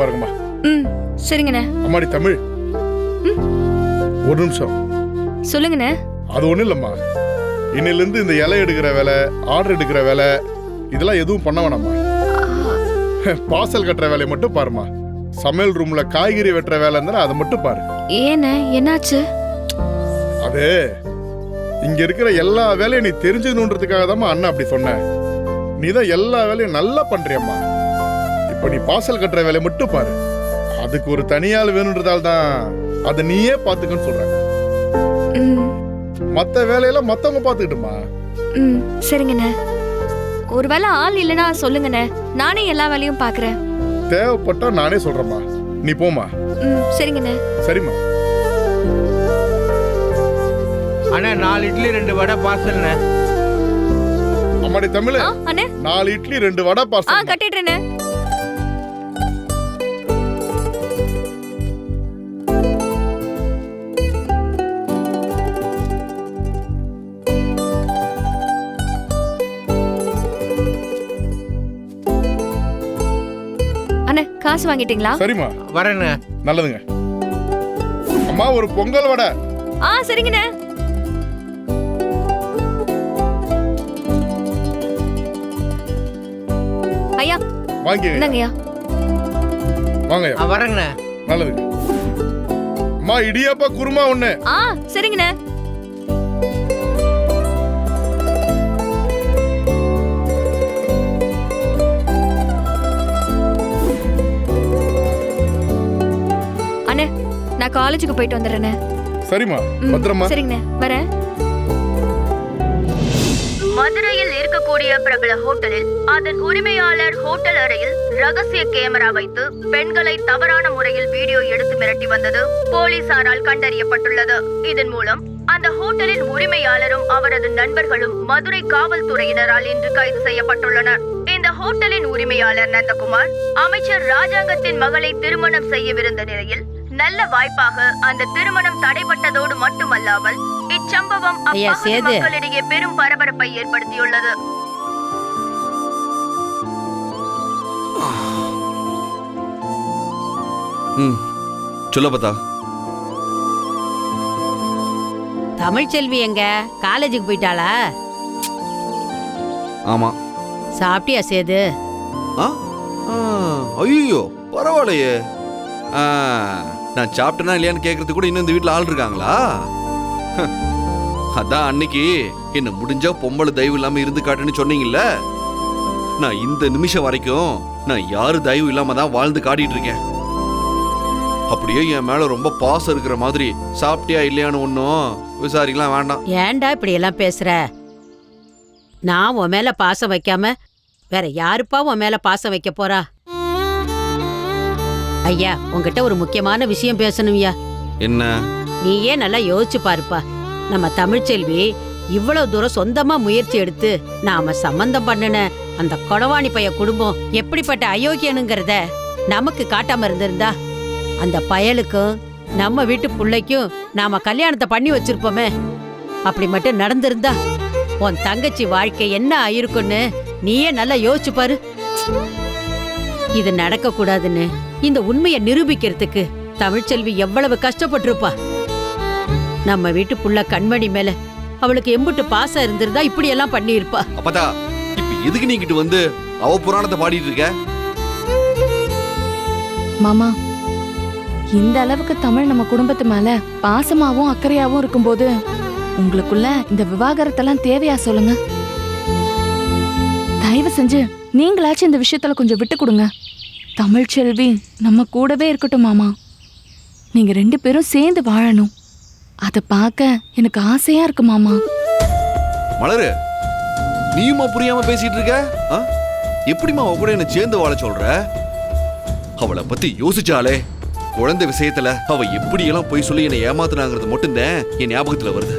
பாருங்கம்மா. ம் சரிங்கண்ணே. அம்மாடி தமிழ். ஒரு நிமிஷம். சொல்லுங்கண்ணே. அது ஒண்ணும் இல்லம்மா. இன்னிலிருந்து இந்த இலை எடுக்கிற வேலை ஆர்டர் எடுக்கிற வேலை இதெல்லாம் எதுவும் பண்ண வேணாம்மா. பாசல் கட்டுற வேலையை மட்டும் பாருமா சமையல் ரூம்ல காய்கறி வெட்டுற வேலை இருந்தா அதை மட்டும் பாரு. ஏண்ணே என்னாச்சு? அது இங்க இருக்கிற எல்லா வேலையும் நீ தெரிஞ்சுக்கணுன்றதுக்காக தான் அண்ணன் அப்படி சொன்ன. நீ தான் எல்லா வேலையும் நல்லா பண்றியம்மா. இப்ப நீ பாசல் கட்டுற வேலையை மட்டும் பாரு. அதுக்கு ஒரு தனியாள் வேணுன்றதால தான் அதை நீயே பாத்துக்கன்னு சொல்றேன் ம். மத்த வேலையெல்லாம் மத்தவங்க பாத்துக்கிட்டுமா ம் சரிங்கண்ணே. ஒருவேளை ஆள் இல்லைன்னா சொல்லுங்கண்ணே. நானே எல்லா வேலையும் பார்க்கறேன். தேவைப்பட்டா நானே சொல்றேம்மா. நீ போமா ம் சரிங்கண்ணே. சரிம்மா. அண்ணா நாலு இட்லி ரெண்டு வடை பார்சல்ண்ணே. அம்மாடி தமிழ் ஆ அண்ணே. நாலு இட்லி ரெண்டு வடை ஆ பார்சல் கட்டிடுறேண்ணே. அண்ணே காசு வாங்கிட்டீங்களா? சரிம்மா. வரேண்ணே நல்லதுங்க. அம்மா ஒரு பொங்கல் வடை. ஆ சரிங்கண்ணே. ஐயா வாங்கிங்க இந்தாங்கய்யா. வாங்கய்யா. ஆ வரேங்கண்ணே நல்லதுங்க. அம்மா இடியாப்பா குருமா ஒண்ணு. ஆ சரிங்கண்ணே. நான் காலேஜுக்கு போயிட்டு வந்துடுறேண்ணே சரிம்மா பத்திரமா. சரிங்கண்ணே வரேன். மதுரையில் இருக்கக்கூடிய பிரபல ஹோட்டலில் அதன் உரிமையாளர் ஹோட்டல் அறையில் ரகசிய கேமரா வைத்து பெண்களை தவறான முறையில் வீடியோ எடுத்து மிரட்டி வந்தது போலீசாரால் கண்டறியப்பட்டுள்ளது. இதன் மூலம் அந்த ஹோட்டலின் உரிமையாளரும் அவரது நண்பர்களும் மதுரை காவல்துறையினரால் இன்று கைது செய்யப்பட்டுள்ளனர். இந்த ஹோட்டலின் உரிமையாளர் நந்தகுமார் அமைச்சர் ராஜாங்கத்தின் மகளை திருமணம் செய்யவிருந்த நிலையில் நல்ல வாய்ப்பாக அந்த திருமணம் தடைபட்டதோடு மட்டுமல்லாமல் இச்சம்பவம். மக்களிடையே பெரும் பரபரப்பை ஏற்படுத்தியுள்ளது. ம் சொல்ல பார்த்தா. தமிழ்ச்செல்வி எங்க? காலேஜுக்கு போயிட்டாளா? ஆமா. சாப்பிட்டியா சேது? ஆ ஐயோ பரவாயில்லையே. ஆ, நான் சாப்பிட்டேனா இல்லையான்னு கேட்கறதுக்கு கூட இன்னும் இந்த வீட்டில் ஆள் இருக்காங்களா? அதான் அன்னைக்கு என்ன முடிஞ்சா பொம்பளை தயவு இல்லாம இருந்து காட்டுன்னு சொன்னீங்கல்ல? நான் இந்த நிமிஷம் வரைக்கும் நான் யாரு தயவு இல்லாம தான் வாழ்ந்து காட்டிட்டு இருக்கேன். அப்படியே என் மேல ரொம்ப பாசம் இருக்கிற மாதிரி சாப்பிட்டியா இல்லையான்னு ஒன்றும் விசாரிக்கலாம் வேண்டாம். ஏன்டா இப்படி எல்லாம் பேசுற? நான் உன் மேல பாசம் வைக்காம வேற யாருப்பா உன் மேல பாசம் வைக்க போறா? ஐயா உன்கிட்ட ஒரு முக்கியமான விஷயம் பேசணும்யா. என்ன? நீயே நல்லா யோசிச்சு பாருப்பா. நம்ம தமிழ்ச்செல்வி இவ்வளவு தூரம் சொந்தமா முயற்சி எடுத்து நாம சம்பந்தம் பண்ணுன அந்த கொடவாணி பைய குடும்பம் எப்படிப்பட்ட அயோக்கியனுங்கிறத நமக்கு காட்டாம இருந்திருந்தா அந்த பயலுக்கும் நம்ம வீட்டு புள்ளைக்கும் நாம கல்யாணத்தை பண்ணி வச்சிருப்போமே. அப்படி மட்டும் நடந்திருந்தா உன் தங்கச்சி வாழ்க்கை என்ன ஆயிருக்குன்னு நீயே நல்லா யோசிச்சு பாரு. இது நடக்க கூடாதுன்னு இந்த உண்மையை நிரூபிக்கிறதுக்கு தமிழ்ச்செல்வி எவ்வளவு கஷ்டப்பட்டிருப்பா. நம்ம வீட்டு புள்ள கண்மணி மேல அவளுக்கு எம்புட்டு பாசம் இருந்திருந்தா இப்படி எல்லாம் பண்ணியிருப்பா. அப்பதா இப்ப எதுக்கு நீங்கிட்டு வந்து அவ புராணத்தை பாடிட்டு இருக்க? மாமா இந்த அளவுக்கு தமிழ் நம்ம குடும்பத்து மேல பாசமாவும் அக்கறையாவும் இருக்கும்போது உங்களுக்குள்ள இந்த விவாகரத்தெல்லாம் தேவையா சொல்லுங்க? தயவு செஞ்சு நீங்களாச்சும் இந்த விஷயத்துல கொஞ்சம் விட்டு கொடுங்க. தமிழ் செல்வி நம்ம கூடவே இருக்கட்டும் மாமா. நீங்க ரெண்டு பேரும் சேர்ந்து வாழணும். அதை பார்க்க எனக்கு ஆசையா இருக்கு மாமா. மலரு நீயுமா புரியாம பேசிட்டு இருக்க? ஆ? எப்படிம்மா அவ கூட என்ன சேர்ந்து வாழ சொல்ற? அவளை பத்தி யோசிச்சாலே குழந்தை விஷயத்துல அவ எப்படி எல்லாம் போய் சொல்லி என்னை ஏமாத்துனாங்கிறது மட்டும்தான் என் ஞாபகத்துல வருது.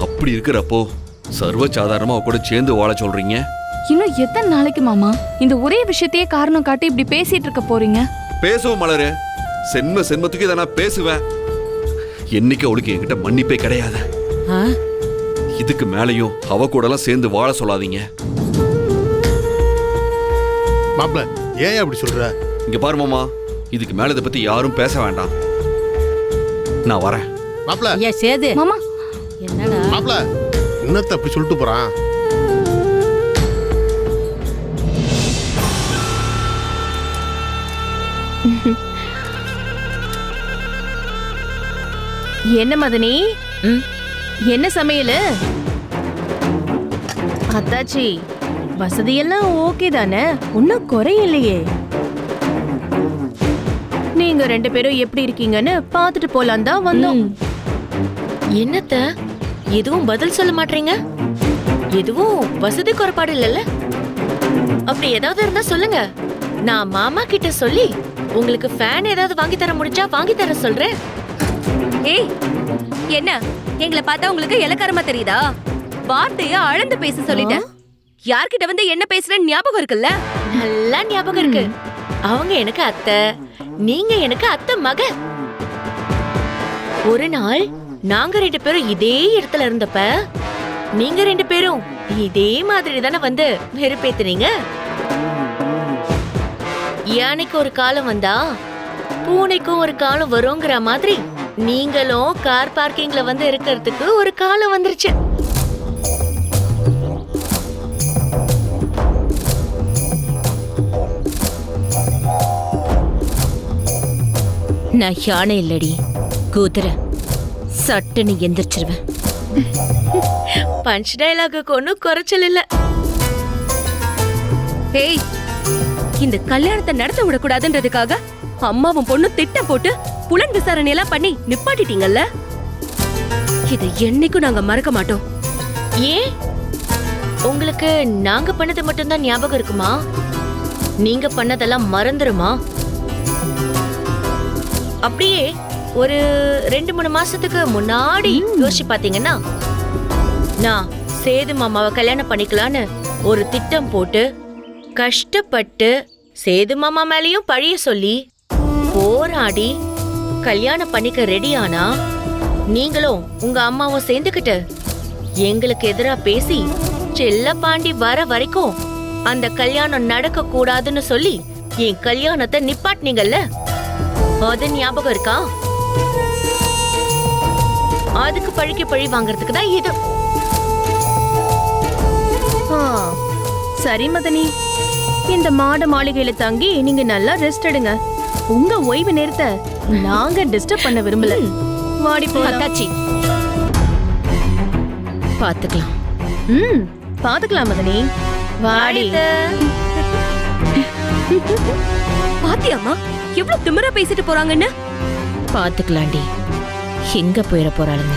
அப்படி இருக்கிறப்போ சர்வ சாதாரணமா அவ கூட சேர்ந்து வாழ சொல்றீங்க? இன்னும் எத்தனை நாளைக்கு மாமா? இந்த ஒரே விஷயத்தையே காரணம் காட்டி இப்படி பேசிட்டு இருக்க போறீங்க? பேசுவோம் மலரு. சென்ம சென்மத்துக்கு இதை நான் பேசுவேன். என்னைக்கு அவளுக்கு என்கிட்ட மன்னிப்பே கிடையாது. ஆ? இதுக்கு மேலையும் அவ கூடலாம் சேர்ந்து வாழ சொல்லாதீங்க. மாப்பிள ஏன் அப்படி சொல்ற? இங்க பாரு மாமா இதுக்கு மேல இதை பத்தி யாரும் பேச வேண்டாம். நான் வரேன். மாப்ள. ஐயா சேது. மாமா. என்னடா? மாப்ள என்னத்த அப்படி சொல்லிட்டு போறான். என்ன மதனி? என்ன சமையல்? அத்தாச்சி வசதியெல்லாம் ஓகே தானே? ஒன்னும் குறையில்லையே. நீங்க ரெண்டு பேரும் எப்படி இருக்கீங்கன்னு பார்த்துட்டு போலாம் தான் வந்தோம். என்னத்த? எதுவும் பதில் சொல்ல மாட்டீங்க? எதுவும் வசதி குறைபாடு இல்லைல்ல? அப்படி ஏதாவது இருந்தா சொல்லுங்க. நான் மாமா கிட்ட சொல்லி உங்களுக்கு ஃபேன் ஏதாவது வாங்கி தர முடிஞ்சா வாங்கி தர சொல்றேன். ஏய் என்ன? எங்களை பார்த்தா உங்களுக்கு இலக்காரமா தெரியுதா? வார்த்தைய அளந்து பேச சொல்லிட்டேன். யார்கிட்ட வந்து என்ன பேசுறேன்னு ஞாபகம் இருக்குல்ல? நல்லா ஞாபகம் இருக்கு. அவங்க எனக்கு அத்தை நீங்க எனக்கு அத்தை மக. ஒரு நாள் நாங்க ரெண்டு பேரும் இதே இடத்துல இருந்தப்ப நீங்க ரெண்டு பேரும் இதே மாதிரி தானே வந்து வெறுப்பேத்துனீங்க? யானைக்கு ஒரு காலம் வந்தா பூனைக்கும் ஒரு காலம் வருங்கிற மாதிரி நீங்களும் கார் பார்க்கிங்ல வந்து இருக்கிறதுக்கு ஒரு காலம் வந்துருச்சு. நான் யானை இல்லடி குதிரை. சட்டுன்னு எந்திரிச்சிருவேன். பஞ்ச் டைலாகுக்கு ஒன்றும் குறைச்சல் இல்ல. ஏய் இந்த கல்யாணத்தை நடத்த விடக்கூடாதுன்றதுக்காக அம்மாவும் பொண்ணும் திட்டம் போட்டு புலன் விசாரணை எல்லாம் பண்ணி நிப்பாட்டிட்டீங்கல்ல? இதை என்னைக்கும் நாங்க மறக்க மாட்டோம். ஏன்? உங்களுக்கு நாங்க பண்ணது மட்டும்தான் ஞாபகம் இருக்குமா? நீங்க பண்ணதெல்லாம் மறந்துருமா? அப்படியே ஒரு ரெண்டு மூணு மாசத்துக்கு முன்னாடி யோசிச்சு பாத்தீங்கன்னா நான் சேது மாமாவை கல்யாணம் பண்ணிக்கலான்னு ஒரு திட்டம் போட்டு கஷ்டப்பட்டு சேது மாமா மேலயும் பழிய சொல்லி போராடி கல்யாணம் பண்ணிக்க ரெடியானா நீங்களும் உங்க அம்மாவும் சேர்ந்துக்கிட்டு எங்களுக்கு எதிரா பேசி செல்ல பாண்டி வர வரைக்கும் அந்த கல்யாணம் நடக்க கூடாதுன்னு சொல்லி என் கல்யாணத்தை நிப்பாட்டினீங்கல்ல? அது ஞாபகம் இருக்கா? அதுக்கு பழிக்கு பழி வாங்குறதுக்கு தான் இது. ஆ, சரி மதனி. இந்த மாட மாளிகையில தங்கி நீங்க நல்லா ரெஸ்ட் எடுங்க. உங்க ஓய்வு நேரத்தை நாங்க டிஸ்டர்ப் பண்ண விரும்பல. வாடி போலாம். அத்தாச்சி பாத்துக்கலாம். ம் பாத்துக்கலாம் மதனி. வாடி. பாத்தியாம்மா எவ்வளவு திமிரா பேசிட்டு போறாங்கன்னு? பாத்துக்கலாண்டி எங்க போயிட போறாளுங்க?